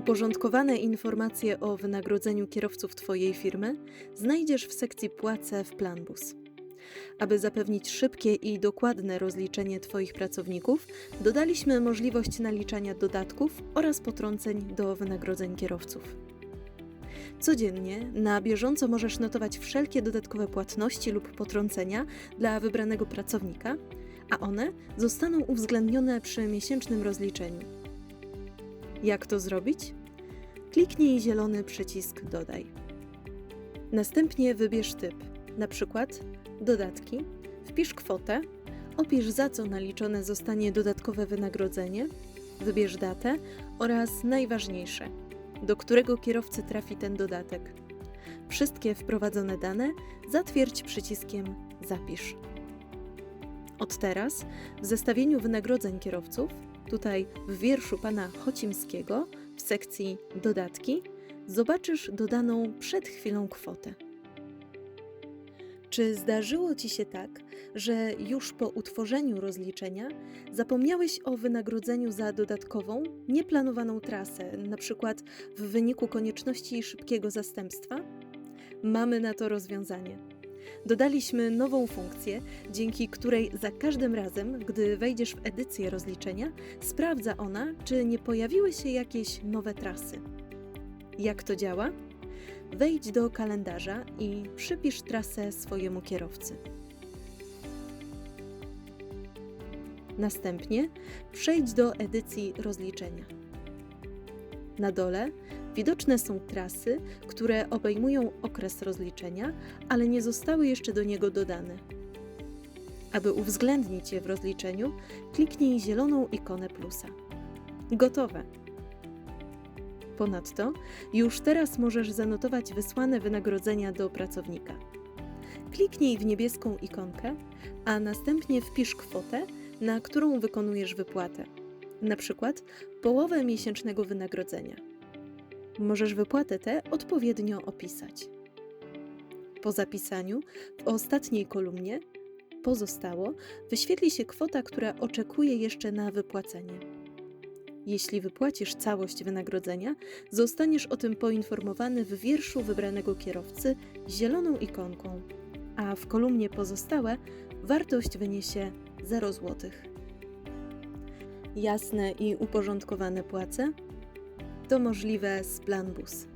Uporządkowane informacje o wynagrodzeniu kierowców Twojej firmy znajdziesz w sekcji Płace w Planbus. Aby zapewnić szybkie i dokładne rozliczenie Twoich pracowników, dodaliśmy możliwość naliczania dodatków oraz potrąceń do wynagrodzeń kierowców. Codziennie na bieżąco możesz notować wszelkie dodatkowe płatności lub potrącenia dla wybranego pracownika, a one zostaną uwzględnione przy miesięcznym rozliczeniu. Jak to zrobić? Kliknij zielony przycisk Dodaj. Następnie wybierz typ, na przykład dodatki, wpisz kwotę, opisz za co naliczone zostanie dodatkowe wynagrodzenie, wybierz datę oraz najważniejsze, do którego kierowcy trafi ten dodatek. Wszystkie wprowadzone dane zatwierdź przyciskiem Zapisz. Od teraz w zestawieniu wynagrodzeń kierowców, tutaj w wierszu pana Chocimskiego w sekcji Dodatki, zobaczysz dodaną przed chwilą kwotę. Czy zdarzyło ci się tak, że już po utworzeniu rozliczenia zapomniałeś o wynagrodzeniu za dodatkową, nieplanowaną trasę, przykład w wyniku konieczności szybkiego zastępstwa? Mamy na to rozwiązanie. Dodaliśmy nową funkcję, dzięki której za każdym razem, gdy wejdziesz w edycję rozliczenia, sprawdza ona, czy nie pojawiły się jakieś nowe trasy. Jak to działa? Wejdź do kalendarza i przypisz trasę swojemu kierowcy. Następnie przejdź do edycji rozliczenia. Na dole widoczne są trasy, które obejmują okres rozliczenia, ale nie zostały jeszcze do niego dodane. Aby uwzględnić je w rozliczeniu, kliknij zieloną ikonę plusa. Gotowe! Ponadto już teraz możesz zanotować wysłane wynagrodzenia do pracownika. Kliknij w niebieską ikonkę, a następnie wpisz kwotę, na którą wykonujesz wypłatę, na przykład połowę miesięcznego wynagrodzenia. Możesz wypłatę tę odpowiednio opisać. Po zapisaniu w ostatniej kolumnie pozostało wyświetli się kwota, która oczekuje jeszcze na wypłacenie. Jeśli wypłacisz całość wynagrodzenia, zostaniesz o tym poinformowany w wierszu wybranego kierowcy zieloną ikonką, a w kolumnie pozostałe wartość wyniesie 0 zł. Jasne i uporządkowane płace to możliwe z Planbus.